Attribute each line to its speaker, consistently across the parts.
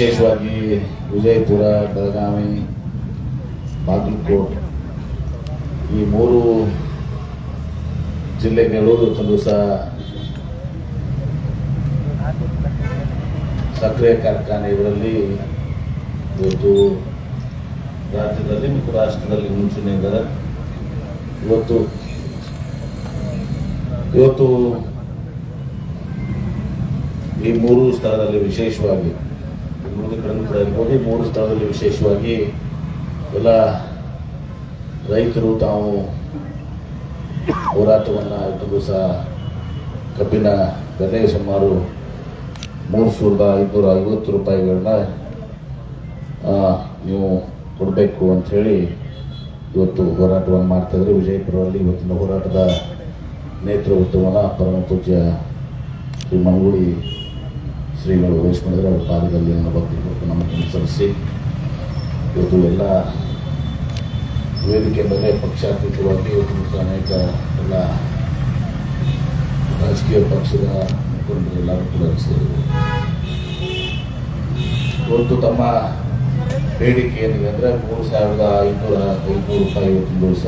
Speaker 1: ವಿಶೇಷವಾಗಿ ವಿಜಯಪುರ, ಬೆಳಗಾವಿ, ಬಾಗಲಕೋಟ್ ಈ ಮೂರು ಜಿಲ್ಲೆಗಳು ತಂದು ಸಹ ಸಕ್ಕರೆ ಕಾರ್ಖಾನೆ ಇದರಲ್ಲಿ ಇವತ್ತು ರಾಜ್ಯದಲ್ಲಿ ಮತ್ತು ರಾಷ್ಟ್ರದಲ್ಲಿ ಮುಂಚೂಣಿ ಇದ್ದಾರೆ ಇವತ್ತು ಇವತ್ತು ಈ ಮೂರು ಸ್ಥಳದಲ್ಲಿ ವಿಶೇಷವಾಗಿ ಉಳಿದ ಪಡೆದಿರ್ಬೋದು ಈ ಮೂರು ಸ್ಥಳದಲ್ಲಿ ವಿಶೇಷವಾಗಿ ಎಲ್ಲ ರೈತರು ತಾವು ಹೋರಾಟವನ್ನು ಇವತ್ತು ಸಹ ಕಬ್ಬಿನ ಬೆಲೆ ಸುಮಾರು ಮೂರು ಸಾವಿರದ ಐನೂರ ಐವತ್ತು ರೂಪಾಯಿಗಳನ್ನ ನೀವು ಕೊಡಬೇಕು ಅಂಥೇಳಿ ಇವತ್ತು ಹೋರಾಟವನ್ನು ಮಾಡ್ತಾಯಿದ್ರೆ ವಿಜಯಪುರದಲ್ಲಿ ಇವತ್ತಿನ ಹೋರಾಟದ ನೇತೃತ್ವವನ್ನು ಪರಮ ಪೂಜ್ಯ ಶ್ರೀ ಮಂಗುಳಿ ಶ್ರೀಗಳು ವಹಿಸ್ಕೊಂಡಿದ್ರೆ ಅವ್ರ ಪಾದದಲ್ಲಿ ನನ್ನ ಭಕ್ತಿ ಕೊಟ್ಟು ನಮಗೆ ಅನುಸರಿಸಿ. ಇವತ್ತು ಎಲ್ಲ ವೇದಿಕೆ ಮೇಲೆ ಪಕ್ಷಾತೀತವಾಗಿ ಇವತ್ತು ಅನೇಕ ಎಲ್ಲ ರಾಜಕೀಯ ಪಕ್ಷದ ಮುಖಂಡರು ಎಲ್ಲರೂ ಕೂಡ ಸೇರಿದರು ಇವತ್ತು ತಮ್ಮ ಬೇಡಿಕೆ ಏನಿದೆ ಅಂದರೆ ಮೂರು ಸಾವಿರದ ಐನೂರ ಐನೂರು ರೂಪಾಯಿ ಇವತ್ತಿನ ದಿವಸ.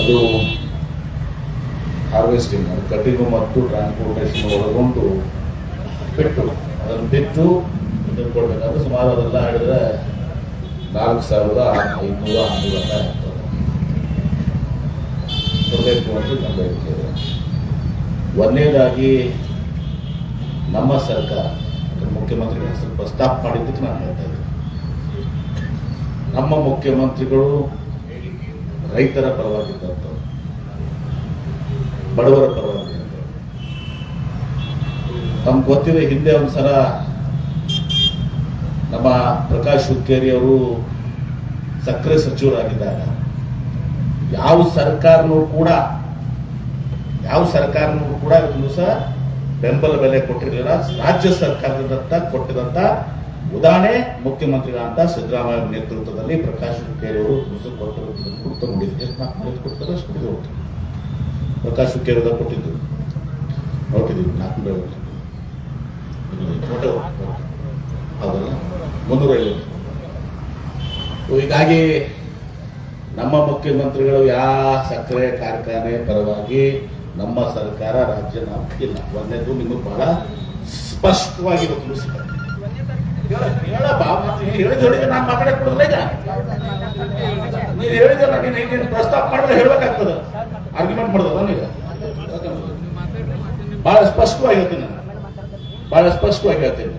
Speaker 1: ಅದು ಹಾರ್ವೆಸ್ಟಿಂಗ್ ಕಟಿಂಗು ಮತ್ತು ಟ್ರಾನ್ಸ್ಪೋರ್ಟೇಷನ್ ಒಳಗೊಂಡು ಬಿಟ್ಟು ಅದನ್ನು ಬಿಟ್ಟು ಇದನ್ನು ಸುಮಾರು ಅದೆಲ್ಲ ಹೇಳಿದ್ರೆ ನಾಲ್ಕು ಸಾವಿರದ ಐನೂರ ಹನ್ನೂರ ಕೊಡಬೇಕು ಅಂತ ನಮ್ಮ ಹೇಳ್ತೇವೆ. ಒಂದನೇದಾಗಿ ನಮ್ಮ ಸರ್ಕಾರ ಮುಖ್ಯಮಂತ್ರಿ ಹೆಸರು ಪ್ರಸ್ತಾಪ ಮಾಡಿದ್ದಕ್ಕೆ ನಾನು ಹೇಳ್ತಾ ಇದ್ದೀನಿ. ನಮ್ಮ ಮುಖ್ಯಮಂತ್ರಿಗಳು ರೈತರ ಪರವಾಗಿದ್ದಂಥವ್ರು ಬಡವರ ಪರವಾಗಿ ನಮ್ಗೆ ಗೊತ್ತಿದೆ ಹಿಂದೆ ಒಂದ್ಸಲ ನಮ್ಮ ಪ್ರಕಾಶ್ ಹುಕ್ಕೇರಿ ಅವರು ಸಕ್ಕರೆ ಸಚಿವರಾಗಿದ್ದಾಗ ಯಾವ ಸರ್ಕಾರನೂ ಕೂಡ, ಯಾವ ಸರ್ಕಾರನೂ ಕೂಡ ಇವತ್ತು ಸಹ ಬೆಂಬಲ ಬೆಲೆ ಕೊಟ್ಟಿರಲಿಲ್ಲ. ರಾಜ್ಯ ಸರ್ಕಾರದಂತ ಕೊಟ್ಟಿದಂತ ಉದಾಹರಣೆ ಮುಖ್ಯಮಂತ್ರಿಗಳಂತ ಸಿದ್ದರಾಮಯ್ಯ ನೇತೃತ್ವದಲ್ಲಿ ಪ್ರಕಾಶ್ ಹುಕ್ಕೇರಿ ಅವರು ಕೊಟ್ಟರು ಕೊಟ್ಟಿರೋದನ್ನು ಕೊಡ್ತಾ ನೋಡಿದ್ರು ಎಷ್ಟು ನಾಲ್ಕು ಮಂದಿ ಕೊಡ್ತಾರೆ, ಅಷ್ಟು ಹೋಗ್ತಾರೆ ಪ್ರಕಾಶ್ ಇರೋದ ಕೊಟ್ಟಿದ್ದು. ನೋಡ್ತಿದ್ದೀವಿ ನಾಲ್ಕು ಕೊಟ್ಟಿದ್ದು. ಫೋಟೋ. ಹೌದಲ್ಲ? ಮುನ್ನೂರ ಐವತ್ತು ಹೀಗಾಗಿ ನಮ್ಮ ಮುಖ್ಯಮಂತ್ರಿಗಳು ಯಾವ ಸಕ್ಕರೆ ಕಾರ್ಖಾನೆ ಪರವಾಗಿ ನಮ್ಮ ಸರ್ಕಾರ ರಾಜ್ಯ ನಾವು ಇಲ್ಲ. ಒಂದನೇದು ನಿಮಗೆ ಬಹಳ ಸ್ಪಷ್ಟವಾಗಿ ತಿಳಿಸ್ತಾರೆ ಹೇಳ- ಹೇಳ ಬಾ ಹೇಳಿದ ಜೋಡಿಗೆ ನಾನು ಮಾತಾಡಕ್ಕೆ ಈಗ. ನೀನು ಪ್ರಸ್ತಾಪ ಮಾಡಿದ್ರೆ ಹೇಳ್ಬೇಕಾಗ್ತದ. ಆರ್ಗ್ಯುಮೆಂಟ್ ಮಾಡಿದ ಈಗ ಬಹಳ ಸ್ಪಷ್ಟವಾಗಿ ಹೇಳ್ತೀನಿ ನಾನು. ಬಹಳ ಸ್ಪಷ್ಟವಾಗಿ ಹೇಳ್ತೀನಿ.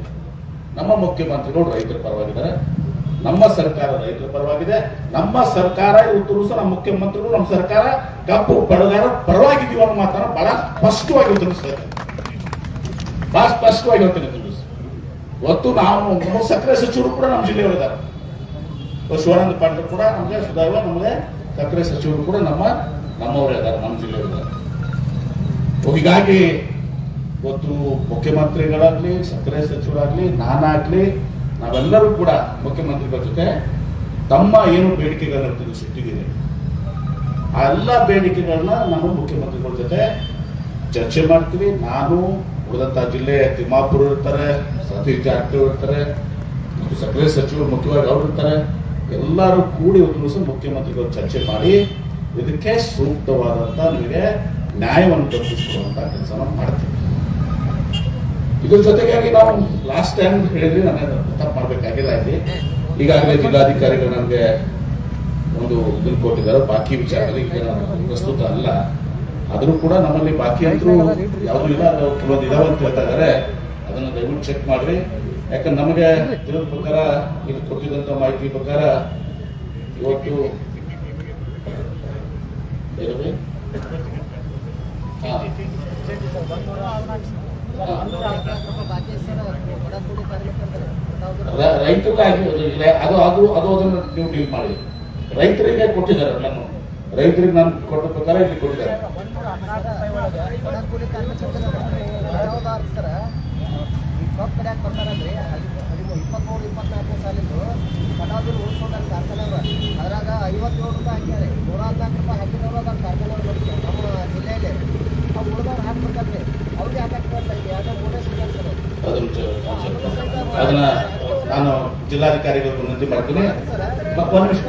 Speaker 1: ನಮ್ಮ ಮುಖ್ಯಮಂತ್ರಿಗಳು ರೈತರ ಪರವಾಗಿದ್ದಾರೆ. ನಮ್ಮ ಸರ್ಕಾರ ರೈತರ ಪರವಾಗಿದೆ. ನಮ್ಮ ಸರ್ಕಾರ ಇವತ್ತು ಸಹ ನಮ್ಮ ಮುಖ್ಯಮಂತ್ರಿಗಳು, ನಮ್ಮ ಸರ್ಕಾರ ಕಪ್ಪು ಬಡಗಾರ ಪರವಾಗಿದ್ದೀವಿ ಅನ್ನೋ ಮಾತನ್ನ ಬಹಳ ಸ್ಪಷ್ಟವಾಗಿ ತಿಳಿಸ್ತಾರೆ ಬಹಳ ಸ್ಪಷ್ಟವಾಗಿ ಹೇಳ್ತೀನಿ ಒತ್ತು ಇವತ್ತು ನಾವು ಸಕ್ಕರೆ ಸಚಿವರು ಕೂಡ ನಮ್ಮ ಜಿಲ್ಲೆಯವರಿದ್ದಾರೆ ಶಿವಾನಂದ ಪಾಟೀಲ್ ಕೂಡ ನಮಗೆ ಸುಧಾರ ನಮಗೆ ಸಕ್ಕರೆ ಸಚಿವರು ಕೂಡ ನಮ್ಮ ನಮ್ಮವರೇ ಇದ್ದಾರೆ ನಮ್ಮ ಜಿಲ್ಲೆ ಹೀಗಾಗಿ ಇವತ್ತು ಮುಖ್ಯಮಂತ್ರಿಗಳಾಗ್ಲಿ ಸಕ್ಕರೆ ಸಚಿವರಾಗ್ಲಿ ನಾನಾಗ್ಲಿ ನಾವೆಲ್ಲರೂ ಕೂಡ ಮುಖ್ಯಮಂತ್ರಿಗಳ ಜೊತೆ ತಮ್ಮ ಏನು ಬೇಡಿಕೆಗಳನ್ನ ತಿಳಿಸಿಟ್ಟಿದ್ದೀನಿ ಆ ಎಲ್ಲ ಬೇಡಿಕೆಗಳನ್ನ ನಾನು ಮುಖ್ಯಮಂತ್ರಿಗಳ ಜೊತೆ ಚರ್ಚೆ ಮಾಡ್ತೀವಿ. ನಾನು ಉಳಿದಂಥ ಜಿಲ್ಲೆ ತಿಮ್ಮಾಪುರ ಇರ್ತಾರೆ ಸತೀಶ್ ಜಾರಕಿಹೊಳಿ ಇರ್ತಾರೆ ಮತ್ತು ಸಕ್ಕರೆ ಸಚಿವರು ಮುಖ್ಯವಾಗಿ ಅವರು ಇರ್ತಾರೆ. ಎಲ್ಲರೂ ಕೂಡಿ ಒಂದು ದಿವಸ ಮುಖ್ಯಮಂತ್ರಿಗಳು ಚರ್ಚೆ ಮಾಡಿ ಇದಕ್ಕೆ ಸೂಕ್ತವಾದಂತ ನಿಮಗೆ ನ್ಯಾಯವನ್ನು ದೊರಕಿಸಿಕೊಳ್ಳುವಂತ ಕೆಲಸ ಮಾಡ್ತೀವಿ. ಇದ್ರ ಜೊತೆಗಾಗಿ ನಾವು ಲಾಸ್ಟ್ ಟೈಮ್ ಹೇಳಿದ್ರಿ ನನಗೆ ತಪ್ಪು ಮಾಡ್ಬೇಕಾಗಿಲ್ಲ ಇಲ್ಲಿ. ಈಗಾಗಲೇ ಜಿಲ್ಲಾಧಿಕಾರಿಗಳು ನನಗೆ ಒಂದು ಇದನ್ನು ಕೊಟ್ಟಿದ್ದಾರೆ. ಬಾಕಿ ವಿಚಾರದಲ್ಲಿ ಈಗ ಪ್ರಸ್ತುತ ಅಲ್ಲ. ಆದರೂ ಕೂಡ ನಮ್ಮಲ್ಲಿ ಬಾಕಿ ಅಂತೂ ಯಾವುದೂ ಇಲ್ಲ ಕೆಲವೊಂದು ಇದಾವೆ ಅಂತ ಹೇಳ್ತಾ ಇದ್ದಾರೆ. ಅದನ್ನು ದಯವಿಟ್ಟು ಚೆಕ್ ಮಾಡ್ರಿ. ಯಾಕಂದ್ರೆ ನಮಗೆ ತಿಳಿದ ಪ್ರಕಾರ ಇಲ್ಲಿ ಕೊಟ್ಟಿದ್ದಂಥ ಮಾಹಿತಿ ಪ್ರಕಾರ ಇವತ್ತು ಏನದು? ಹಾ. ರ- ರೈತರಿಗಾಗಿ ಇಲ್ಲ, ಅದು ಅದು ಅದು ಅದನ್ನು ನೀವು ಡೀಲ್ ಮಾಡಿ ರೈತರಿಗೆ ಕೊಟ್ಟಿದ್ದಾರೆ ನಾನು ರೈತರಿಗೆ ನಾನು ಕೊಟ್ಟ ಪ್ರಕಾರ ಇಲ್ಲಿ ಕೊಟ್ಟಿದ್ದಾರೆ
Speaker 2: ಇಪ್ಪತ್ತ್ಮೂರು ಇಪ್ಪತ್ನಾಲ್ಕು ಸಾಲಿದ್ದು ಕಟಾದೂರು ಉಳಿಸೋದ ಕಾರ್ಖಾನೆ ಅದ ಅದ್ರಾಗ ಐವತ್ತೇಳು ರೂಪಾಯಿ ಹಾಕ್ಯಾರೆ. ನೂರ ಹದಿನಾಲ್ಕು ರೂಪಾಯಿ ಹಾಕಿದವರು
Speaker 1: ಅದನ್ನು ಕಾರ್ಖಾನೆ ಬರುತ್ತೆ ನಮ್ಮ ಜಿಲ್ಲೆಯಲ್ಲಿ. ಅವ್ರು ಉಳಿದವ್ರು ಹಾಕ್ಬೇಕಂದ್ರೆ ಅವ್ರಿಗೆ ಹಾಕಕ್ಕೆ ಬರ್ತಾ ಇದೆ ಯಾಕಂದ್ರೆ ಮೂರೇ ಸಿಗ್ತಾರೆ ಅದನ್ನ ನಾನು ಜಿಲ್ಲಾಧಿಕಾರಿಗಳು ವಿನಂತಿ ಮಾಡ್ತೀನಿ.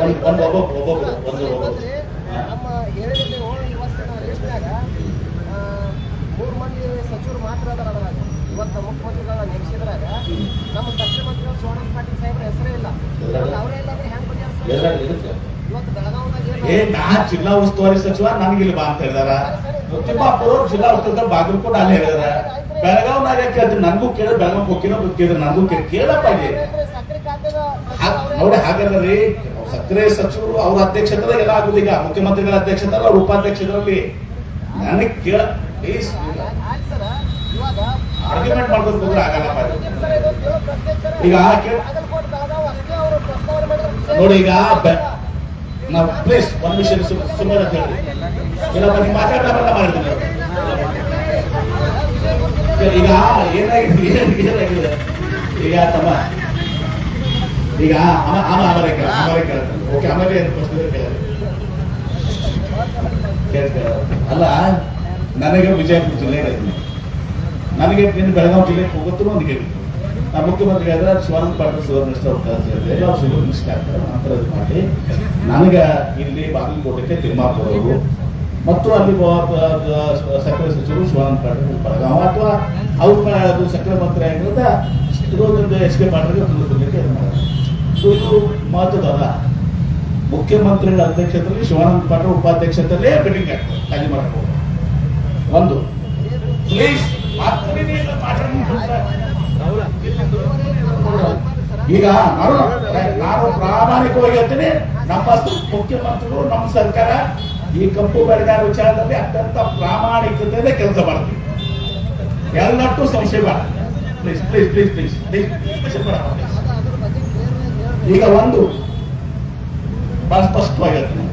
Speaker 1: ಒಂದು ಒಬ್ಬೊಬ್ಬರು ಒಬ್ಬೊಬ್ಬರು ಒಂದು ಒಬ್ಬೊಬ್ಬರು
Speaker 2: ನಮ್ಮ ಹೇಳಿದ ಇವತ್ತಿನ ಮೂರು ಮಂದಿ ಸಚಿವರು ಮಾತ್ರ ಅದರ ಅದ್ರಾಗ. ಇವತ್ತು ಮುಖ್ಯಮಂತ್ರಿಗಳ ನೇಮಿಸಿದ್ರಾಗ ನಮ್ಮ ದಕ್ಷಿಣ ಮಂತ್ರಿಗಳು ಸೋಮನಾಥ್ ಪಾಟೀಲ್ ಸಾಹೇಬ್ರ ಹೆಸರೇ ಇಲ್ಲ. ಅವರೇ ಇಲ್ಲ ಅಂದ್ರೆ ಹೆಂಗ್ ಬಗೆಹರಿಸ್ತಾರೆ? ಇವತ್ತು ಬೆಳಗಾವದಾಗ
Speaker 1: ಏ ನಾ ಜಿಲ್ಲಾ ಉಸ್ತುವಾರಿ ಸಚಿವ ನನಗೆ ಇಲ್ಲಿ ಬಾ ಅಂತ ಹೇಳಿದಾರ. ತಿಮ್ಮಾಪುರ ಜಿಲ್ಲಾ ಉಸ್ತುವಾರಿ ಬಾಗಲಕೋಟೆ ಅಲ್ಲಿ ಹೇಳಿದಾರ. ಬೆಳಗಾವ್ನಾಗ ಕೇಳಿದ್ರೆ ನನಗೂ ಕೇಳ ಬೆಳಗಾವ್ ಹೋಗಿನೋ ಕೇಳಿದ್ರೆ ನನಗೂ ಕೇಳಿ ಕೇಳಪ್ಪ ಇಲ್ಲಿ. ನೋಡಿ ಹಾಗಲ್ಲ ರೀ ಸಕ್ಕರೆ ಸಚಿವರು ಅವ್ರ ಅಧ್ಯಕ್ಷತೆದಾಗ ಎಲ್ಲ ಆಗುದು ಈಗ. ಮುಖ್ಯಮಂತ್ರಿಗಳ ಅಧ್ಯಕ್ಷತೆ ಅವ್ರ ಉಪಾಧ್ಯಕ್ಷರಲ್ಲಿ. ನನಗೆ ಕೇಳ ಪ್ಲೀಸ್
Speaker 2: ಇವಾಗ
Speaker 1: ಆರ್ಗ್ಯುಮೆಂಟ್ ಮಾಡ್ಕೊಂಡು ಹೋದ್ರೆ
Speaker 2: ಆಗಲ್ಲ
Speaker 1: ಈಗ. ನೋಡಿ ಈಗ ನಾವು ಪ್ಲೀಸ್ ಒಂದ್ ವಿಷಯ ಸುಮ್ಮನೆ ಅಂತ ಹೇಳಿ. ಇಲ್ಲಪ್ಪ ನೀವು ಈಗ ಏನಾಗಿದೆ ಏನ್- ಏನಾಗಿದೆ? ಈಗ ತಮ್ಮ, ಈಗ ಅಮ ಆಮೇಲೆ ಕೇಳ ಓಕೆ ಆಮೇಲೆ ಕೇಳಿ. ಅಲ್ಲ, ನನಗೆ ವಿಜಯಪುರ ಜಿಲ್ಲೆ ಇದ್ದೀನಿ ನನಗೆ ನಿನ್ನ ಬೆಳಗಾವಿ ಜಿಲ್ಲೆಗೆ ಹೋಗುತ್ತೋ ಒಂದು ಕೇಳಿ ನಮ್ಮ ಮುಖ್ಯಮಂತ್ರಿ ಆದ್ರೆ ಶಿವಾನಂದ ಪಾಟೀಲ್ ಸುವರ್ಣ ಕಳಿಸಿದ್ರೆ ಎಲ್ಲ ಸುವರ್ಣ ನಿಷ್ಠೆ ಆಗ್ತಾರೆ ನಂತರ ಇದು ಮಾಡಿ. ನನಗೆ ಇಲ್ಲಿ ಬಾಗಲಕೋಟೆಗೆ ತಿಮ್ಮಾಪುರ ಅವರು ಮತ್ತು ಅಲ್ಲಿ ಸಕ್ಕರೆ ಸಚಿವರು ಶಿವಾನಂದ ಪಾಟೀಲ್ ಬೆಳಗಾವಿ. ಅಥವಾ ಅವ್ರ ಅದು ಸಕ್ಕರೆ ಮಂತ್ರಿ ಆಗಿರೋದ ಇರೋದ್ರಿಂದ ಎಚ್ ಕೆ ಪಾಟೀಲ್ಗೆ ತಿಳಿಸ್ಕೊಡ್ಲಿಕ್ಕೆ ಇದು ಮಾಡೋದು. ಸೊ ಇದು ಮಹತ್ವದಲ್ಲ ಮುಖ್ಯಮಂತ್ರಿಗಳ ಅಧ್ಯಕ್ಷತೆಯಲ್ಲಿ ಶಿವಾನಂದ ಪಾಟೀಲ್ ಉಪಾಧ್ಯಕ್ಷತೆಯಲ್ಲೇ ಮೀಟಿಂಗ್ ಆಗ್ತದೆ. ಖಾಲಿ ಮಾಡಬಹುದು ಒಂದು. ಪ್ಲೀಸ್ ಈಗ ನಾನು ಪ್ರಾಮಾಣಿಕವಾಗಿ ಹೇಳ್ತೀನಿ ನಮ್ಮ ಮುಖ್ಯಮಂತ್ರಿಗಳು, ನಮ್ಮ ಸರ್ಕಾರ ಈ ಕಪ್ಪು ಬೆಳೆಗಾರ ವಿಚಾರದಲ್ಲಿ ಅತ್ಯಂತ ಪ್ರಾಮಾಣಿಕತೆಯಿಂದ ಕೆಲಸ ಮಾಡ್ತೀವಿ. ಎಲ್ಲಟ್ಟು ಸಂಶಯ ಬೇಡ. Please please please please please. ಈಗ ಒಂದು ಬಹಳ ಸ್ಪಷ್ಟವಾಗಿ ಹೇಳ್ತೀನಿ.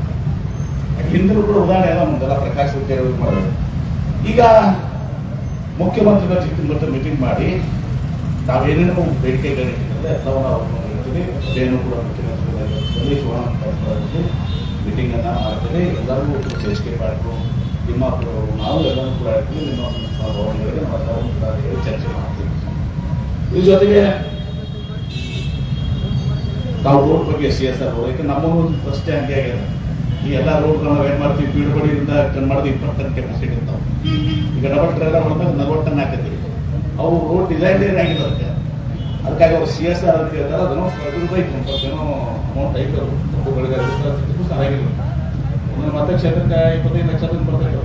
Speaker 1: ಹಿಂದಿನ ಕೂಡ ಉದಾಹರಣೆ ಎಲ್ಲ ಮುಂದೆಲ್ಲ ಪ್ರಕಾಶ್ ಉದ್ಯೋಗ ಮಾಡೋದು ಈಗ ಮುಖ್ಯಮಂತ್ರಿಗಳ ಜೊತೆ ಮೀಟಿಂಗ್ ಮಾಡಿ ನಾವೇನೇನು ಬೇಡಿಕೆಗಳಿಟ್ಟಿದ್ರೆ ಎಲ್ಲವನ್ನು ಹೇಳ್ತೀವಿ ಅದೇನು ಕೂಡ ಮುಖ್ಯಮಂತ್ರಿಗಳಲ್ಲಿ ಮೀಟಿಂಗ್ ಅನ್ನ ಮಾಡ್ತೀವಿ. ಎಲ್ಲರಿಗೂ ಎಚ್ ಕೆ ಪಾಟೀಲು ತಿಮ್ಮಾಪುರ ನಾವು ಎಲ್ಲರೂ ಕೂಡ ಹೇಳ್ತೀವಿ ನಿಮ್ಮ ಭವನಗಳಿಗೆ ನಮ್ಮ ಎಲ್ಲರೂ ಕೂಡ ಹೇಳಿ ಚರ್ಚೆ ಮಾಡ್ತೀವಿ. ಇದ್ರ ಜೊತೆಗೆ ನಾವು ರೋಡ್ ಬಗ್ಗೆ ಸಿ ಎಸ್ ಆರ್ ರೋಡ್ ನಮ್ಮ ನಮ್ಮ ಫಸ್ಟ್ ಹಂಗೆ ಆಗ್ಯದ ಈ ಎಲ್ಲ ರೋಡ್ಗಳು ನಾವು ಏನ್ ಮಾಡ್ತೀವಿ? ಬೀಳ್ಬಡಿಯಿಂದ ಟನ್ ಮಾಡಿದ ಇಪ್ಪತ್ತು ಟನ್ ಕೆಪಾಸಿಟಿ ಇರ್ತಾವ ಈಗ ಡಬಲ್ ಟ್ರೇಲರ್ ಮಾಡಿದಾಗ ನಲ್ವತ್ತು ಟನ್ ಹಾಕತಿ ಅವು ರೋಡ್ ಡಿಸೈನ್ ಆಗಿಲ್ಲ ಅದಕ್ಕೆ. ಅದಕ್ಕಾಗಿ ಅವ್ರು ಸಿ ಎಸ್ ಆರ್ ಅಂತ ಹೇಳ್ತಾರೆ, ಅದನ್ನು ಅದ್ರದ್ದು ಒಂದು ಏನೋ ಅಮೌಂಟ್ ಐತೆ ಅವರು ತಪ್ಪುಗಳಿಗೆ ಚೆನ್ನಾಗಿಲ್ಲ. ಮತ್ತೆ ಕ್ಷೇತ್ರಕ್ಕೆ ಇಪ್ಪತ್ತೈದು ಲಕ್ಷ ತನಕ ಬರ್ತೈತೆ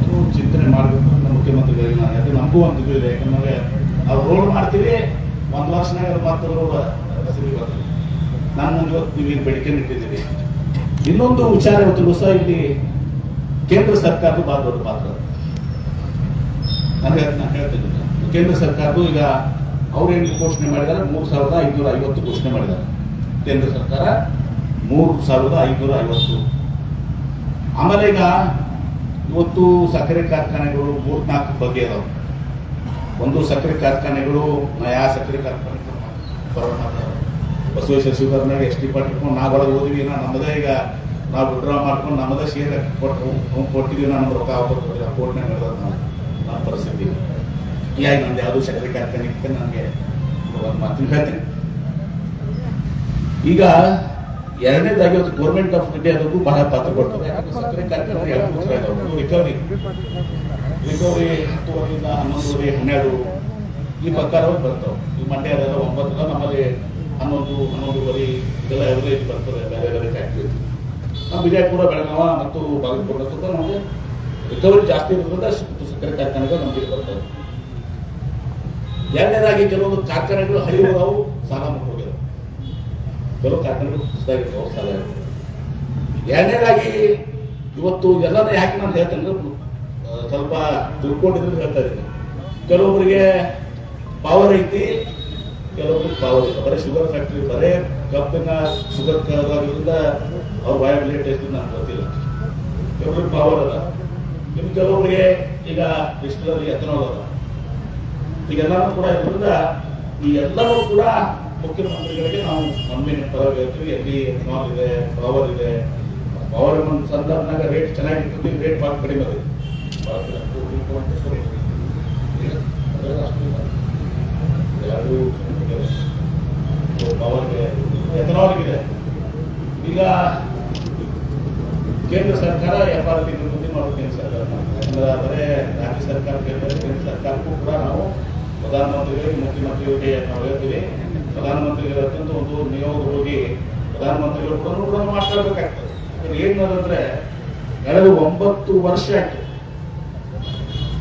Speaker 1: ಅದು ಚಿಂತನೆ ಮಾಡಬೇಕು ಮುಖ್ಯಮಂತ್ರಿಗಳಿಗೆ ನಾನು ಅದು ನಮಗೂ ಒಂದು ಇದು. ಇದೆ ಯಾಕಂದ್ರೆ ಅವ್ರು ರೋಡ್ ಮಾಡ್ತೀವಿ ಒಂದು ಲಕ್ಷ ನಾನು ಇವತ್ತು ನೀವೇನು ಇಟ್ಟಿದ್ದೀವಿ ಇನ್ನೊಂದು ವಿಚಾರ ಇವತ್ತು ಸಹ ಇಲ್ಲಿ ಕೇಂದ್ರ ಸರ್ಕಾರದ ಬಹಳ ದೊಡ್ಡ ಪಾತ್ರ. ನನಗೆ ನಾನು ಹೇಳ್- ನಾನು ಹೇಳ್ತಿದ್ದೀನಿ ಕೇಂದ್ರ ಸರ್ಕಾರದ್ದು ಈಗ ಅವ್ರೇನು ಘೋಷಣೆ ಮಾಡಿದ್ದಾರೆ ಮೂರು ಸಾವಿರದ ಐನೂರ ಐವತ್ತು ಘೋಷಣೆ ಮಾಡಿದ್ದಾರೆ ಕೇಂದ್ರ ಸರ್ಕಾರ ಮೂರು ಸಾವಿರದ ಐನೂರ ಐವತ್ತು. ಆಮೇಲೆ ಈಗ ಇವತ್ತು ಸಕ್ಕರೆ ಕಾರ್ಖಾನೆಗಳು ಮೂರ್ನಾಲ್ಕು ಬಗೆ ಅದಾವೆ. ಒಂದು ಸಕ್ಕರೆ ಕಾರ್ಖಾನೆಗಳು ನಾ ಯಾವ ಸಕ್ಕರೆ ಕಾರ್ಖಾನೆ ಬಸವೇಶ್ವರ ಶಿವಕರ್ನಾಗ ಎಸ್ ಟಿ ಪಾರ್ಟಿ ಇಟ್ಕೊಂಡು ನಾವು ಒಳಗೆ ಹೋದ್ವಿ, ನಾ ನಮ್ಮದೇ ಈಗ ನಾವು ವಿಡ್ರಾ ಮಾಡ್ಕೊಂಡು ನಮ್ಮದೇ ಶೇರ್ ಕೊಟ್ಟು ಕೊಟ್ಟಿದ್ವಿ ನಾನು ರೊಕ್ಕ ಹಾಕೋದು ಕೋರ್ಟ್ನಾಗ ನಡೆದ ನನ್ನ ಪರಿಸ್ಥಿತಿ. ಹೀಗಾಗಿ ನಂದು ಯಾವುದೂ ಸಕ್ಕರೆ ಕಾರ್ಖಾನೆ ಇತ್ತು ನನಗೆ ಒಂದು ಮಾತಿನ ಹೇಳ್ತೀನಿ. ಈಗ ಎರಡನೇದಾಗಿ ಅದು ಗೌರ್ಮೆಂಟ್ ಆಫ್ ಇಂಡಿಯಾದಕ್ಕೂ ಬಹಳ ಪಾತ್ರ ಕೊಡ್ತದೆ. ಸಕ್ಕರೆ ಕಾರ್ಖಾನೆ ರಿಕವರಿ ರಿಕವರಿ ಹತ್ತುವರೆಯಿಂದ ಹನ್ನೊಂದುವರೆ, ಹನ್ನೆರಡು ಈ ಪ್ರಕಾರ ಬರ್ತವೆ. ಈ ಮಂಡ್ಯದೆಲ್ಲ ಒಂಬತ್ತು ನಮ್ಮಲ್ಲಿ ಹನ್ನೊಂದು, ಹನ್ನೊಂದುವರೆ ಇದೆಲ್ಲ ಎವರೇಜ್ ಬರ್ತದೆ ಬೇರೆ ಬೇರೆ ಫ್ಯಾಕ್ಟ್ರಿ ನಮ್ಮ ಕೂಡ ಬೆಳಗಾವ ಮತ್ತು ಬಾಗಲಕೋಟೆ ಸುತ್ತ ನಮಗೆ ರಿಕವರಿ ಜಾಸ್ತಿ ಇರೋದ್ರಿಂದ ಸಕ್ಕರೆ ಕಾರ್ಖಾನೆಗಳು ನಮಗೆ ಬರ್ತವೆ. ಎರಡನೇದಾಗಿ ಕೆಲವೊಂದು ಕಾರ್ಖಾನೆಗಳು ಹರಿಯೋದವು ಸಾಲ ಮುಟ್ಟೋಗಿರೋ ಕೆಲವು ಕಾರ್ಖಾನೆಗಳು ಕುಸಿದಾಗಿರ್ತಾವೆ ಸಾಲ. ಎರಡನೇದಾಗಿ ಇವತ್ತು ಎಲ್ಲನೂ ಯಾಕೆ ನಾನು ಹೇಳ್ತೇನೆ ಸ್ವಲ್ಪ ದುಡ್ಕೊಂಡಿದ್ರು ಹೇಳ್ತಾ ಇದ್ದೀನಿ. ಕೆಲವೊಬ್ಬರಿಗೆ ಪವರ್ ಐತಿ, ಕೆಲವೊಬ್ರಿಗೆ ಪವರ್ ಇಲ್ಲ. ಬರೀ ಶುಗರ್ ಫ್ಯಾಕ್ಟ್ರಿ ಬರೇ ಕಬ್ಬಿನ ಶುಗರ್ ಕರೋದ್ರಿಂದ ಅವ್ರ ವಯಬಿಲಿಟಿ ಎಷ್ಟು ನನಗೆ ಗೊತ್ತಿಲ್ಲ. ಕೆಲವ್ರಿಗೆ ಪವರ್ ಅದ. ನಿಮ್ ಕೆಲವೊಬ್ಬರಿಗೆ ಈಗ ಡಿಸ್ಟಿಲರಿ ಎಥನಾಲ್ ಅದ. ಈಗೆಲ್ಲರೂ ಕೂಡ ಇದರಿಂದ ಈ ಎಲ್ಲವೂ ಕೂಡ ಮುಖ್ಯಮಂತ್ರಿಗಳಿಗೆ ನಾವು ನಮ್ಮಿನ ಪರವಾಗಿ ಹೇಳ್ತೀವಿ. ಎಲ್ಲಿ ಎಥನಾಲ್ ಇದೆ ಪವರ್ ಇದೆ. ಪವರ್ ಸಂದರ್ಭನಾಗ ರೇಟ್ ಚೆನ್ನಾಗಿರ್ತದೆ ರೇಟ್ ಭಾಳ ಕಡಿಮೆ ಇದೆ ಎಥನಾಲ್ಗಿದೆ ಈಗ ಕೇಂದ್ರ ಸರ್ಕಾರ ಎಫ್ ಆರ್ ಪಿ ನಿವೃತ್ತಿ ಮಾಡೋದು. ಕೇಂದ್ರ ಸರ್ಕಾರ ಬರೇ ರಾಜ್ಯ ಸರ್ಕಾರ ಕೇಂದ್ರ ಕೇಂದ್ರ ಸರ್ಕಾರಕ್ಕೂ ಕೂಡ ನಾವು ಪ್ರಧಾನಮಂತ್ರಿಗಳಿಗೆ ಮುಖ್ಯಮಂತ್ರಿಗಳಿಗೆ ನಾವು ಹೇಳ್ತೀವಿ. ಪ್ರಧಾನಮಂತ್ರಿಗಳ ಅತ್ಯಂತ ಒಂದು ನಿಯೋಗ ಹೋಗಿ ಪ್ರಧಾನಮಂತ್ರಿಗಳು ಕೂಡ ಮಾತಾಡಬೇಕಾಗ್ತದೆ ಏನು ಅಂದ್ರೆ ಕಳೆದ ಒಂಬತ್ತು ವರ್ಷ ಆಯ್ತು.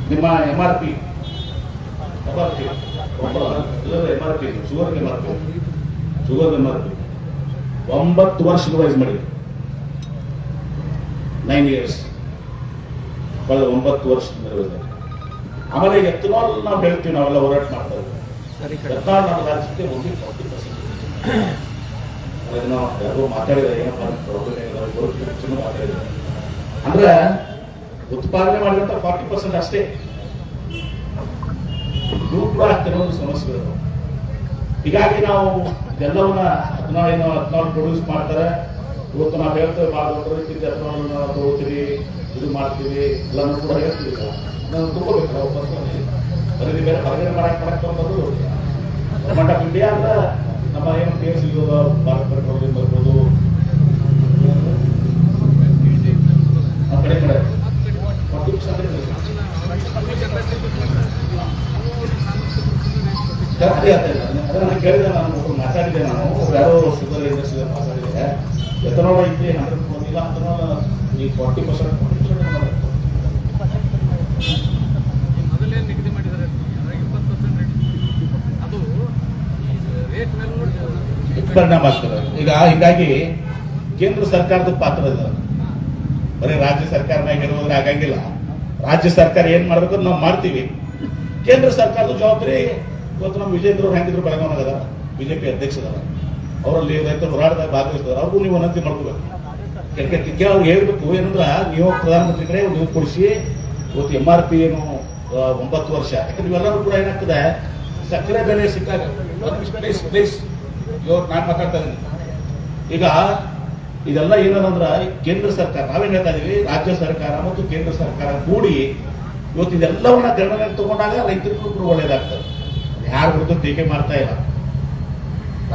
Speaker 1: ನಿಮ್ಮ M R P M R P M R P sugar M R P sugar M R P ಒಂಬತ್ತು ವರ್ಷ ರಿವೈಸ್ ಮಾಡಿ ನೈನ್ ಇಯರ್ಸ್ ಕಳೆದ ಒಂಬತ್ತು ವರ್ಷ ಆಮೇಲೆ ಎತ್ತನಾಲ್ ನಾವು ಹೇಳ್ತೀವಿ ನಾವೆಲ್ಲ ಹೋರಾಟ ಮಾಡ್ತಾ ಇದ್ದೀವಿ. ಎತ್ತನಾಲ್ ನಮ್ಮ ರಾಜ್ಯಕ್ಕೆ ಒಂದು ಫಾರ್ಟಿ ಪರ್ಸೆಂಟ್ ಅದನ್ನು ಯಾರೋ ಮಾತಾಡಿದ್ರೆ ಏನಪ್ಪ ಪ್ರಾಬ್ಲಮ್ ಮಾತಾಡಿದ್ರೆ ಅಂದ್ರೆ ಉತ್ಪಾದನೆ ಮಾಡಿದಂತ ಫಾರ್ಟಿ ಪರ್ಸೆಂಟ್ ಅಷ್ಟೇ. ರೂಪ ಕೂಡ ಕೆಲವೊಂದು ಸಮಸ್ಯೆಗಳು. ಹೀಗಾಗಿ ನಾವು ಎಲ್ಲವನ್ನ ಹದಿನಾರು ಹದಿನಾರು ಪ್ರೊಡ್ಯೂಸ್ ಮಾಡ್ತಾರೆ. ಇವತ್ತು ನಾವು ಹೇಳ್ತೇವೆ ಭಾಳ ರೀತಿ ಹದಿನಾರನ್ನ ತಗೋತೀವಿ ಇದು ಮಾಡ್ತೀವಿ ಎಲ್ಲ ಕೂಡ ಹೇಳ್ತೀವಿ ನಾವು ತಗೋಬೇಕು ನಾವು ಪರ್ಸನಲ್ಲಿ ಖರೀದಿ ಬೇರೆ ಹೊರಗಡೆ ಮಾಡಕ್ಕೆ ಮಾಡಕ್ ಬಂದು ಗೌರ್ಮೆಂಟ್ ಆಫ್ ಇಂಡಿಯಾ ಅಂದ್ರೆ ನಮ್ಮ ಏನು ಪಿ ಎಸ್ ಇರೋದು ಭಾರತ ಪೆಟ್ರೋಲಿಯಂ ಬರ್ಬೋದು. ಆ ಕಡೆ ಕಡೆ. ಜಾಸ್ತಿ ಅದನ್ನ ಕೇಳಿದೆ ನಾನು ಮಾತಾಡಿದೆ ನಾನು. ಒಬ್ರು ಯಾರೋ ಶುಗರ್ ಮಾತಾಡಿದೆ ಎಥನಾಲ್ ಐತಿ ಹಂಡ್ರೆಡ್ ಅಂತ ಈ ಫಾರ್ಟಿ ಪರ್ಸೆಂಟ್
Speaker 3: ಮೊದಲೇ ನಿಗದಿ ಮಾಡಿದ್ದಾರೆ. ಇಪ್ಪತ್ತು ಪರ್ಸೆಂಟ್ ರೇಟ್ ಅದು ರೇಟ್ ಮೇಲೆ ನೋಡಿ
Speaker 1: ಪರಿಣಾಮ ಆಗ್ತದೆ ಈಗ ಹೀಗಾಗಿ ಕೇಂದ್ರ ಸರ್ಕಾರದ ಪಾತ್ರ ಇದೆ. ಬರೀ ರಾಜ್ಯ ಸರ್ಕಾರನಾಗಿರುವುದ್ರೆ ಆಗಂಗಿಲ್ಲ ರಾಜ್ಯ ಸರ್ಕಾರ ಏನ್ ಮಾಡ್ಬೇಕು ನಾವು ಮಾಡ್ತೀವಿ. ಕೇಂದ್ರ ಸರ್ಕಾರದ ಜವಾಬ್ದಾರಿ ಇವತ್ತು ನಮ್ಮ ವಿಜೇಂದ್ರ ಅವ್ರು ಹೆಂಗಿದ್ರು ಬೆಳಗಾವ್ ಅದಾರ, ಬಿಜೆಪಿ ಅಧ್ಯಕ್ಷದಾರ ಅವರಲ್ಲಿ ರೈತರು ಹೋರಾಟದಾಗ ಭಾಗವಹಿಸ್ತಾರೆ ಅವ್ರಿಗೂ ನೀವು ವಿನಂತಿ ಮಾಡ್ಕೋಬೇಕು. ಕೆಳಕ್ಕೆ ಅವ್ರು ಹೇಳ್ಬೇಕು, ಏನಂದ್ರ ನೀವು ಪ್ರಧಾನಮಂತ್ರಿ ಕಡೆ ನೀವು ಕೊಡಿಸಿ ಇವತ್ತು ಎಂ ಆರ್ ಪಿ ಏನು ಒಂಬತ್ತು ವರ್ಷ. ಯಾಕಂದ್ರೆ ಇವೆಲ್ಲರೂ ಕೂಡ ಏನಾಗ್ತದೆ, ಸಕ್ಕರೆ ಬೆಲೆ ಸಿಕ್ಕಾಗ ಪ್ಲೀಸ್ ಪ್ಲೀಸ್ ಇವ್ರು ನಾನು ಮಾತಾಡ್ತಾ ಇದ್ದೀನಿ. ಈಗ ಇದೆಲ್ಲ ಏನಂದ್ರ ಕೇಂದ್ರ ಸರ್ಕಾರ, ನಾವೇನ್ ಹೇಳ್ತಾ ಇದೀವಿ? ರಾಜ್ಯ ಸರ್ಕಾರ ಮತ್ತು ಕೇಂದ್ರ ಸರ್ಕಾರ ಕೂಡಿ ಇವತ್ತು ಇದೆಲ್ಲವನ್ನ ಗಣನೆಗೆ ತಗೊಂಡಾಗ ರೈತರಿಗೂ ಕೂಡ ಒಳ್ಳೇದಾಗ್ತದೆ. ಯಾರು ಹುಡುಗ ಟೀಕೆ ಮಾಡ್ತಾ ಇಲ್ಲ.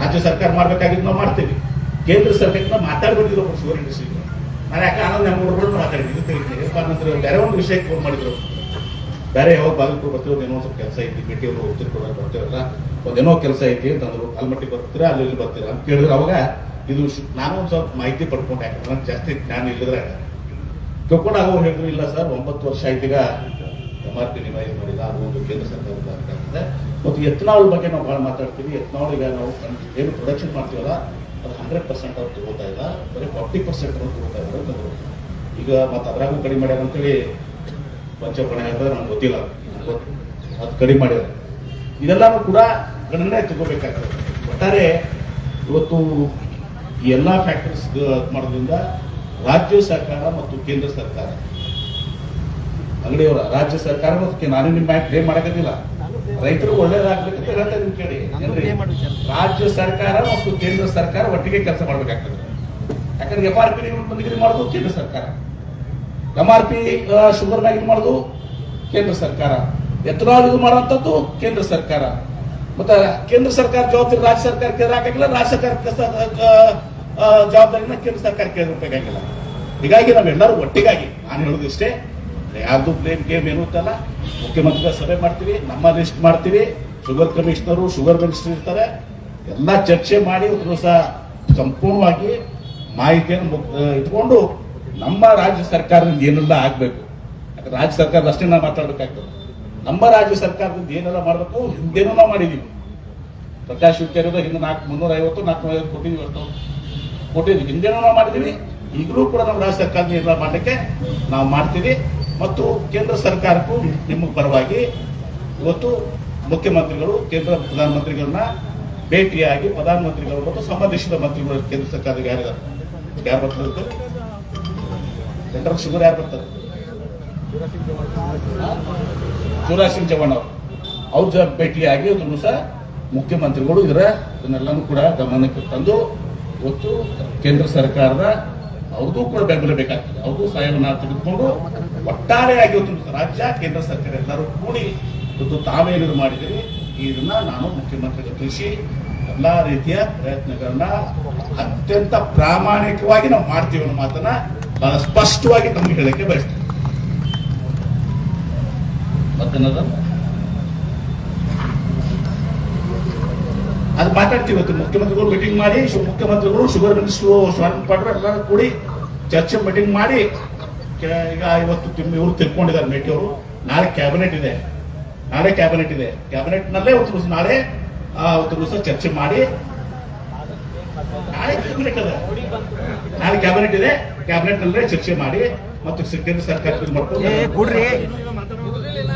Speaker 1: ರಾಜ್ಯ ಸರ್ಕಾರ ಮಾಡ್ಬೇಕಾಗಿದ್ದು ನಾವು ಮಾಡ್ತೀವಿ. ಕೇಂದ್ರ ಸರ್ಕಾರ ಮಾತಾಡ್ಬಿಟ್ಟಿದ್ರು ಶುಗರ್ ಇಂಡಸ್ಟ್ರಿ ನಾನು ಯಾಕೆ ಆನಂದ್ ನೆಮ್ಮೂರು ಮಾತಾಡಿದ್ವಿ ಇದು ತಿಳಿತೀನಿ ನಂತರ ಬೇರೆ ಒಂದು ವಿಷಯಕ್ಕೆ ಫೋನ್ ಮಾಡಿದ್ರು. ಬೇರೆ ಯಾವಾಗ ಬಾಗಲಕೋಟೆ ಬರ್ತೀವಿ ಏನೋ ಸ್ವಲ್ಪ ಕೆಲಸ ಐತಿ ಭೇಟಿ ಅವರು ಉತ್ತರ ಕೊಡೋಕೆ ಬರ್ತೀವಲ್ಲ ಒಂದೇನೋ ಕೆಲಸ ಐತಿ ಅಂತಂದ್ರು, ಅಲ್ಮಟ್ಟಿ ಬರ್ತೀರಾ, ಅಲ್ಲಿ ಬರ್ತೀರಾ ಅಂತ ಕೇಳಿದ್ರೆ. ಅವಾಗ ಇದು ನಾನು ಒಂದು ಸ್ವಲ್ಪ ಮಾಹಿತಿ ಪಡ್ಕೊಂಡೆ ಯಾಕಂದ್ರೆ ನನಗೆ ಜಾಸ್ತಿ ಜ್ಞಾನ ಇಲ್ಲದ್ರೆ ತಿಳ್ಕೊಂಡಾಗ ಅವ್ರು ಹೇಳಿದ್ರು, ಇಲ್ಲ ಸರ್, ಒಂಬತ್ತು ವರ್ಷ ಆಯ್ತೀಗ ಎಂ ಆರ್ ಪಿ ನಿವಾಯ ಮಾಡಿಲ್ಲ, ಅದು ಒಂದು ಕೇಂದ್ರ ಸರ್ಕಾರದ ಆಗ್ತದೆ ಮತ್ತು ಎಥನಾಲ್ ಬಗ್ಗೆ ನಾವು ಭಾಳ ಮಾತಾಡ್ತೀವಿ. ಎಥನಾಲ್ ಈಗ ನಾವು ಏನು ಪ್ರೊಡಕ್ಷನ್ ಮಾಡ್ತೀವಲ್ಲ, ಅದು ಹಂಡ್ರೆಡ್ ಪರ್ಸೆಂಟ್ ಅವ್ರು ತಗೋತಾ ಇಲ್ಲ. ಬರೀ ಫಾರ್ಟಿ ಪರ್ಸೆಂಟ್ ಅವ್ರು ತಗೋತಾ ಇದ್ದಾರೆ ಈಗ ಮತ್ತು ಅದ್ರಾಗೂ ಕಡಿಮೆ ಮಾಡ್ಯಾರ ಅಂತೇಳಿ ಪಂಚಪಣೆ ಅಂದ್ರೆ ನಮ್ಗೆ ಗೊತ್ತಿಲ್ಲ. ಅದು ಕಡಿಮೆ ಮಾಡ್ಯಾರ. ಇದೆಲ್ಲನೂ ಕೂಡ ಗಣನೆ ತಗೋಬೇಕಾಗ್ತದೆ. ಒಟ್ಟಾರೆ ಇವತ್ತು ಈ ಎಲ್ಲ ಫ್ಯಾಕ್ಟರ್ಸ್ ಮಾಡೋದ್ರಿಂದ ರಾಜ್ಯ ಸರ್ಕಾರ ಮತ್ತು ಕೇಂದ್ರ ಸರ್ಕಾರ ಅಂಗಡಿಯವರ ರಾಜ್ಯ ಸರ್ಕಾರ ಮತ್ತು ನಾನು ನಿಮ್ಮ ಬ್ಯಾಂಕ್ ಬ್ಲೇಮ್ ಮಾಡಕಿಲ್ಲ ರೈತರು ಒಳ್ಳೇದಾಗ್ಬೇಕಂತ ಹೇಳ್ತಾ ನಿಮ್ ಕೇಳಿ? ರಾಜ್ಯ ಸರ್ಕಾರ ಮತ್ತು ಕೇಂದ್ರ ಸರ್ಕಾರ ಒಟ್ಟಿಗೆ ಕೆಲಸ ಮಾಡ್ಬೇಕಾಗ್ತದೆ. ಯಾಕಂದ್ರೆ ಎಫ್ ಆರ್ ಪಿ ಬಂದಿಗಿರಿ ಮಾಡುದು ಕೇಂದ್ರ ಸರ್ಕಾರ. M R P sugar bank ಮಾಡುದು ಕೇಂದ್ರ ಸರ್ಕಾರ. ಎಥನಾಲ್ ಇದು ಮಾಡುವಂಥದ್ದು ಕೇಂದ್ರ ಸರ್ಕಾರ. ಮತ್ತೆ ಕೇಂದ್ರ ಸರ್ಕಾರ ಜವಾಬ್ದಾರಿ ರಾಜ್ಯ ಸರ್ಕಾರಕ್ಕೆ ಹಾಕಾಗಿಲ್ಲ ರಾಜ್ಯ ಸರ್ಕಾರಕ್ಕೆ ಜವಾಬ್ದಾರಿನ ಕೇಂದ್ರ ಸರ್ಕಾರಕ್ಕೆ ಬೇಕಾಗಿಲ್ಲ. ಹೀಗಾಗಿ ನಾವೆಲ್ಲರೂ ಒಟ್ಟಿಗಾಗಿ, ನಾನು ಹೇಳೋದು ಇಷ್ಟೇ ಯಾರ್ದು ಬ್ಲೇಮ್ ಗೇಮ್ ಏನು ಅಂತಲ್ಲ ಮುಖ್ಯಮಂತ್ರಿಗಳ ಸಭೆ ಮಾಡ್ತೀವಿ, ನಮ್ಮ ಲಿಸ್ಟ್ ಮಾಡ್ತೀವಿ ಶುಗರ್ ಕಮಿಷನರು ಶುಗರ್ ಮಿನಿಸ್ಟರ್ ಇರ್ತಾರೆ, ಎಲ್ಲ ಚರ್ಚೆ ಮಾಡಿ ಒಂದು ದಿವಸ ಸಂಪೂರ್ಣವಾಗಿ ಮಾಹಿತಿಯನ್ನು ಇಟ್ಕೊಂಡು ನಮ್ಮ ರಾಜ್ಯ ಸರ್ಕಾರದಿಂದ ಏನೆಲ್ಲ ಆಗ್ಬೇಕು. ರಾಜ್ಯ ಸರ್ಕಾರದ ಅಷ್ಟೇ ನಾವು ಮಾತಾಡ್ಬೇಕಾಗ್ತದೆ. ನಮ್ಮ ರಾಜ್ಯ ಸರ್ಕಾರದಿಂದ ಏನೆಲ್ಲ ಮಾಡಬೇಕು ಹಿಂದೇನೂ ನಾವು ಮಾಡಿದೀವಿ. ಪ್ರಕಾಶ್ ಹುಟ್ಟೇರೋದು ಹಿಂದೆ ನಾಲ್ಕು ಮುನ್ನೂರ ಐವತ್ತು ನಾಲ್ಕು ಐವತ್ತು ಕೊಟ್ಟಿದ್ವಿ ಇವತ್ತು ಕೊಟ್ಟಿದ್ವಿ. ಹಿಂದೇನೂ ನಾವು ಮಾಡಿದ್ದೀವಿ ಈಗಲೂ ಕೂಡ ನಮ್ಮ ರಾಜ್ಯ ಸರ್ಕಾರದ ಎಲ್ಲ ಮಾಡಲಿಕ್ಕೆ ನಾವು ಮಾಡ್ತೀವಿ. ಮತ್ತು ಕೇಂದ್ರ ಸರ್ಕಾರಕ್ಕೂ ನಿಮ್ಮ ಪರವಾಗಿ ಇವತ್ತು ಮುಖ್ಯಮಂತ್ರಿಗಳು, ಕೇಂದ್ರ ಪ್ರಧಾನಮಂತ್ರಿಗಳನ್ನ ಭೇಟಿಯಾಗಿ ಪ್ರಧಾನಮಂತ್ರಿಗಳು ಮತ್ತು ಸಂಬಂಧಿಸಿದ ಮಂತ್ರಿಗಳು ಕೇಂದ್ರ ಸರ್ಕಾರದ ಯಾರಿದ್ದಾರೆ? ಯಾರು ಬರ್ತಾರೆ? ಸೆಂಟ್ರಲ್ ಶುಗರ್ ಯಾರು ಬರ್ತಾರೆ? ಶಿವರಾಜ್ ಸಿಂಗ್ ಚೌಹಾಣ್ ಅವರು. ಅವ್ರ ಜೊತೆ ಭೇಟಿಯಾಗಿ ಅದನ್ನು ಸಹ ಮುಖ್ಯಮಂತ್ರಿಗಳು ಇದರ ಇದನ್ನೆಲ್ಲನೂ ಕೂಡ ಗಮನಕ್ಕೆ ತಂದು ಇವತ್ತು ಕೇಂದ್ರ ಸರ್ಕಾರದ ಅವ್ರದ್ದು ಕೂಡ ಬೆಂಬಲ ಬೇಕಾಗ್ತದೆ. ಅವ್ರದ್ದು ಸಹಾಯವನ್ನು ತೆಗೆದುಕೊಂಡು ಒಟ್ಟಾರೆಯಾಗಿ ಇವತ್ತು ರಾಜ್ಯ, ಕೇಂದ್ರ ಸರ್ಕಾರ ಎಲ್ಲರೂ ಕೂಡಿ ಇವತ್ತು ತಾವೇನಿದ್ರು ಮಾಡಿದಿರಿ ಇದನ್ನ ನಾನು ಮುಖ್ಯಮಂತ್ರಿಗೆ ತಿಳಿಸಿ ಎಲ್ಲಾ ರೀತಿಯ ಪ್ರಯತ್ನಗಳನ್ನ ಅತ್ಯಂತ ಪ್ರಾಮಾಣಿಕವಾಗಿ ನಾವು ಮಾಡ್ತೀವಿ ಅನ್ನೋ ಮಾತನ್ನ ಬಹಳ ಸ್ಪಷ್ಟವಾಗಿ ನಮ್ಗೆ ಹೇಳಕ್ಕೆ ಬಯಸ್ತೀನಿ. ಮತ್ತೇನದ? ಅದು ಮಾತಾಡ್ತೀವಿ ಇವತ್ತು. ಮುಖ್ಯಮಂತ್ರಿಗಳು ಮೀಟಿಂಗ್ ಮಾಡಿ ಮುಖ್ಯಮಂತ್ರಿಗಳು ಶುಗರ್ ಮಿನಿಸ್ಟ್ರು ಶಿವಾನಂದ ಪಾಟ್ರು ಎಲ್ಲರೂ ಕೂಡಿ ಚರ್ಚೆ ಮೀಟಿಂಗ್ ಮಾಡಿ ಈಗ ಇವತ್ತು ಇವರು ತಿಳ್ಕೊಂಡಿದ್ದಾರೆ ಮೇಟಿ ಅವರು. ನಾಳೆ ಕ್ಯಾಬಿನೆಟ್ ಇದೆ. ನಾಳೆ ಕ್ಯಾಬಿನೆಟ್ ಇದೆ. ಕ್ಯಾಬಿನೆಟ್ ನಲ್ಲೇ ಒಂದು ನಾಳೆ ಒಂದು ದಿವಸ ಚರ್ಚೆ ಮಾಡಿ. ನಾಳೆ ಕ್ಯಾಬಿನೆಟ್ ಇದೆ. ಕ್ಯಾಬಿನೆಟ್ ನಲ್ಲೇ ಚರ್ಚೆ ಮಾಡಿ, ಮತ್ತು ಸರ್ಕಾರ ಮಾಡ್ಕೊಂಡು
Speaker 3: ಮುಗಿದಿಲ್ಲ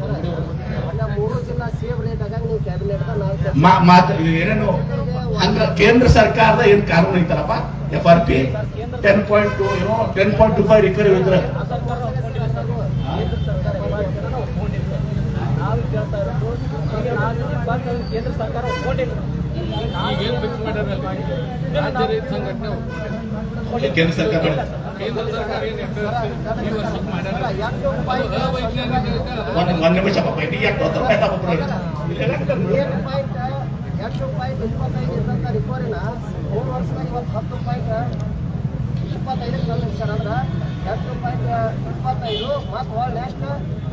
Speaker 2: ಮೊನ್ನೆ ಮೂರು ಜಿಲ್ಲಾ ಸೇಮ್ ರೇಟ್ ಆಗಾಗ ನೀವು ಕ್ಯಾಬಿನೆಟ್ ನಾವು
Speaker 1: ಮಾ- ಮಾತ್ ಇದು ಏನೇನು, ಹಂಗ ಕೇಂದ್ರ ಸರ್ಕಾರದ ಏನ್ ಕಾನೂನು ಐತಲ್ಲಪ್ಪ? F R P ten point two ಏನೋ ten point two five recovery ಇದ್ರೆ.
Speaker 2: ಕೇಂದ್ರ ಸರ್ಕಾರ
Speaker 3: ಈಗೇನು ಫಿಕ್ಸ್ ಮಾಡ್ಯಾರಲ್ಲ ರಾಜ್ಯ ರೈತ ಸಂಘಟನೆ
Speaker 1: ಕೇಂದ್ರ ಸರ್ಕಾರ ಮಾಡಿದೆ.
Speaker 3: ಕೇಂದ್ರ ಸರ್ಕಾರ ಏನು ಈ ವರ್ಷಕ್ಕೆ ಮಾಡ್ಯಾರ
Speaker 2: ಎರಡು
Speaker 3: ಅದು
Speaker 2: ಪಾಯಿಂಟ್
Speaker 3: ಅವೈಜ್ಞಾನಿಕ
Speaker 1: ಒಂದ್ ಒಂದ್ ನಿಮಿಷ ಪಾಪ ಇಡೀ ರೂಪಾಯಿ
Speaker 2: ಇಪ್ಪತ್ತೈದು ಇದ್ದಂಥ ರಿಕವರಿನ ಮೂರು ವರ್ಷದಾಗ ಇವತ್ತು ಹತ್ತು ಪಾಯಿಂಟ್ ಇಪ್ಪತ್ತೈದಕ್ಕೆ ತಂದಿದೆ ಸರ್ ಅಂದ್ರೆ ಎರಡು ಪಾಯಿಂಟ್ ಇಪ್ಪತ್ತೈದು ಮತ್ತು ನೆಕ್ಸ್ಟ್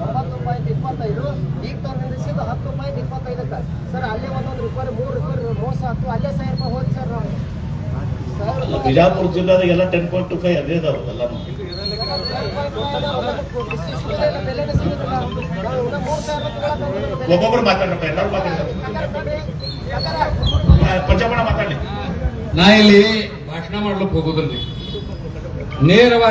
Speaker 2: ಒಂಬತ್ತು ಪಾಯಿಂಟ್ ಇಪ್ಪತ್ತೈದು ಈಗ ತಂದು ನಿಲ್ಲಿಸಿದ್ದು ಹತ್ತು ಪಾಯಿಂಟ್ ಇಪ್ಪತ್ತೈದಕ್ಕೆ ಸರ್ ಅಲ್ಲೇ ಒಂದೊಂದು ರೂಪಾಯಿ ಮೂರು ರೂಪಾಯಿ ಮೋಸ ಹತ್ತು ಅಲ್ಲೇ ಸಾವಿರ ರೂಪಾಯಿ ಹೋಗಿ ಸರ್ ನಾವು. ರೂಪಾಯಿ.
Speaker 1: ಬಿಜಾಪುರ ಜಿಲ್ಲಾದಾಗೆಲ್ಲ ಟೆನ್ ಪಾಯಿಂಟ್ ಟು ಫೈವ್ ಅದೇ ಇದಾವೆ
Speaker 2: ಎಲ್ಲ ರೂಪಾಯಿ
Speaker 1: ಒಬ್ಬೊಬ್ರು ಮಾತಾಡಪ್ಪ ಎಲ್ಲರೂ ಮಾತಾಡ್ತಾರೆ. ಪಂಚಮಣ ಮಾತಾಡಲಿ.
Speaker 3: ನಾ ಇಲ್ಲಿ ಭಾಷಣ ಮಾಡ್ಲಿಕ್ಕೆ ಹೋಗೋದಿಲ್ಲ ನೇರವಾಗಿ